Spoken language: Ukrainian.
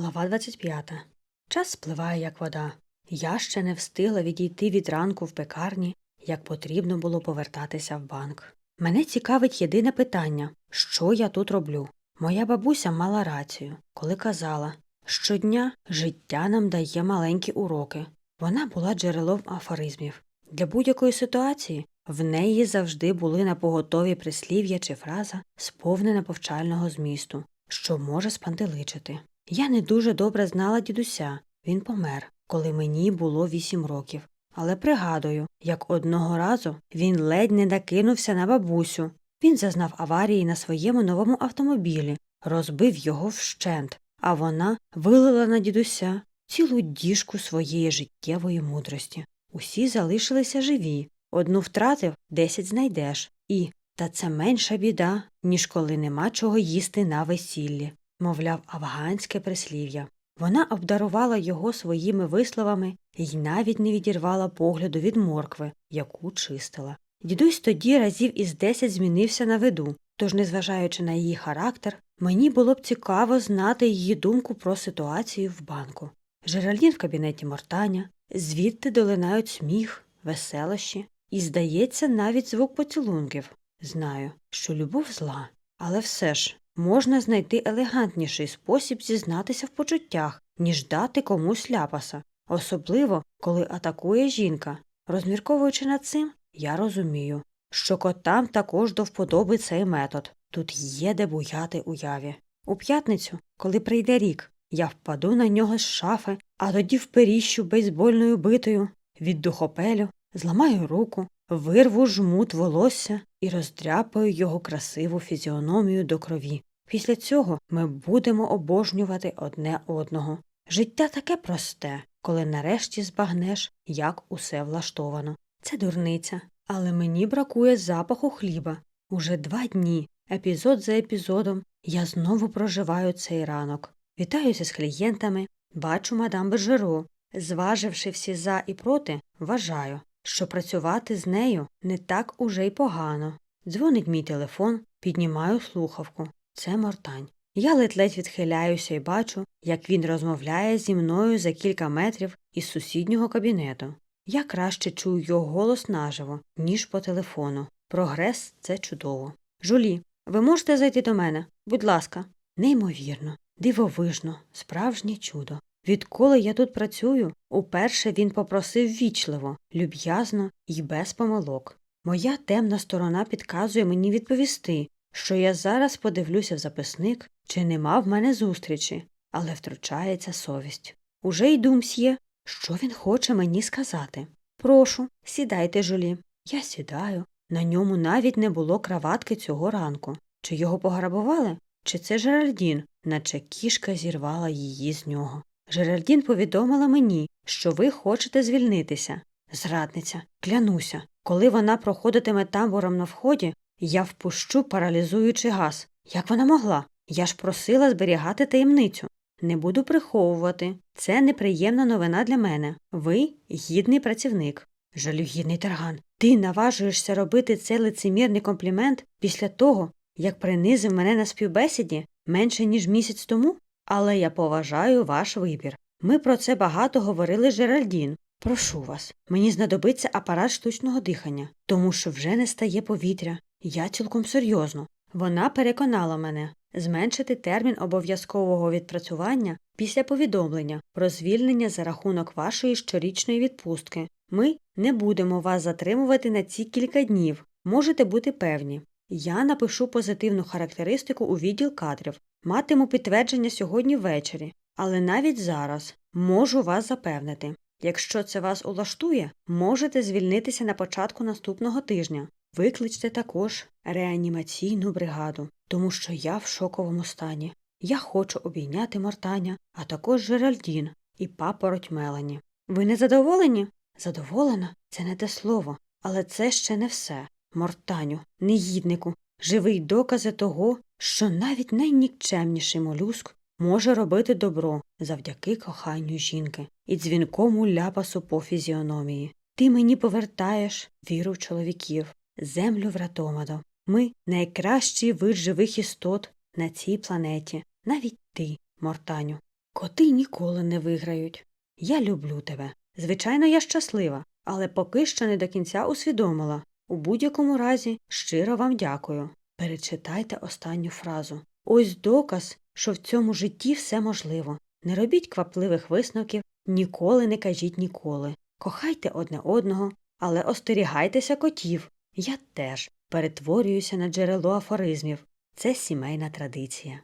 Глава 25. Час спливає, як вода. Я ще не встигла відійти від ранку в пекарні, як потрібно було повертатися в банк. Мене цікавить єдине питання що я тут роблю? Моя бабуся мала рацію, коли казала щодня життя нам дає маленькі уроки. Вона була джерелом афоризмів. Для будь-якої ситуації в неї завжди були напоготові прислів'я чи фраза, сповнена повчального змісту, що може спантеличити. Я не дуже добре знала дідуся, він помер, коли мені було вісім років. Але пригадую, як одного разу він ледь не накинувся на бабусю. Він зазнав аварії на своєму новому автомобілі, розбив його вщент, а вона вилила на дідуся цілу діжку своєї життєвої мудрості. Усі залишилися живі, одну втратив, десять знайдеш. І та це менша біда, ніж коли нема чого їсти на весіллі, мовляв, афганське прислів'я. Вона обдарувала його своїми висловами і навіть не відірвала погляду від моркви, яку чистила. Дідусь тоді разів із десять змінився на виду, тож, незважаючи на її характер, мені було б цікаво знати її думку про ситуацію в банку. Жеральдін в кабінеті Мортаня, звідти долинають сміх, веселощі, і, здається, навіть звук поцілунків. Знаю, що любов зла, але все ж можна знайти елегантніший спосіб зізнатися в почуттях, ніж дати комусь ляпаса, особливо коли атакує жінка. Розмірковуючи над цим, я розумію, що котам також до вподоби цей метод тут є де буяти уяві. У п'ятницю, коли прийде рік, я впаду на нього з шафи, а тоді вперіщу бейсбольною битою, від духопелю, зламаю руку, вирву жмут волосся і роздряпаю його красиву фізіономію до крові. Після цього ми будемо обожнювати одне одного. Життя таке просте, коли нарешті збагнеш, як усе влаштовано. Це дурниця, але мені бракує запаху хліба. Уже два дні, епізод за епізодом, я знову проживаю цей ранок. Вітаюся з клієнтами, бачу мадам Бержеро. Зваживши всі за і проти, вважаю, що працювати з нею не так уже й погано. Дзвонить мій телефон, піднімаю слухавку. Це мортань. Я ледь-ледь відхиляюся і бачу, як він розмовляє зі мною за кілька метрів із сусіднього кабінету. Я краще чую його голос наживо, ніж по телефону. Прогрес це чудово. Жулі, ви можете зайти до мене? Будь ласка. Неймовірно, дивовижно, справжнє чудо. Відколи я тут працюю, уперше він попросив вічливо, люб'язно і без помилок. Моя темна сторона підказує мені відповісти, що я зараз подивлюся в записник, чи нема в мене зустрічі, але втручається совість. Уже йду, мсьє, що він хоче мені сказати. Прошу, сідайте, жолі. Я сідаю. На ньому навіть не було краватки цього ранку. Чи його пограбували? Чи це Жеральдін, наче кішка зірвала її з нього. Жеральдін повідомила мені, що ви хочете звільнитися. Зрадниця, клянуся, коли вона проходитиме тамбуром на вході, я впущу паралізуючий газ. Як вона могла? Я ж просила зберігати таємницю. Не буду приховувати. Це неприємна новина для мене. Ви гідний працівник. Жалюгідний тарган. Ти наважуєшся робити цей лицемірний комплімент після того, як принизив мене на співбесіді менше, ніж місяць тому? Але я поважаю ваш вибір. Ми про це багато говорили Жеральдін. Прошу вас, мені знадобиться апарат штучного дихання, тому що вже не стає повітря. Я цілком серйозно. Вона переконала мене зменшити термін обов'язкового відпрацювання після повідомлення про звільнення за рахунок вашої щорічної відпустки. Ми не будемо вас затримувати на ці кілька днів, можете бути певні. Я напишу позитивну характеристику у відділ кадрів, матиму підтвердження сьогодні ввечері, але навіть зараз можу вас запевнити. Якщо це вас улаштує, можете звільнитися на початку наступного тижня. Викличте також реанімаційну бригаду, тому що я в шоковому стані. Я хочу обійняти Мортаня, а також Жеральдін і папороть Мелані. Ви не задоволені? Задоволена? Це не те слово, але це ще не все. Мортаню, негіднику, живий докази того, що навіть найнікчемніший молюск може робити добро завдяки коханню жінки і дзвінкому ляпасу по фізіономії. Ти мені повертаєш віру чоловіків, землю вратомадо. Ми найкращий вид живих істот на цій планеті, навіть ти, Мортаню. Коти ніколи не виграють. Я люблю тебе. Звичайно, я щаслива, але поки що не до кінця усвідомила. У будь-якому разі щиро вам дякую. Перечитайте останню фразу. Ось доказ, що в цьому житті все можливо. Не робіть квапливих висновків, ніколи не кажіть ніколи. Кохайте одне одного, але остерігайтеся котів. Я теж перетворююся на джерело афоризмів. Це сімейна традиція.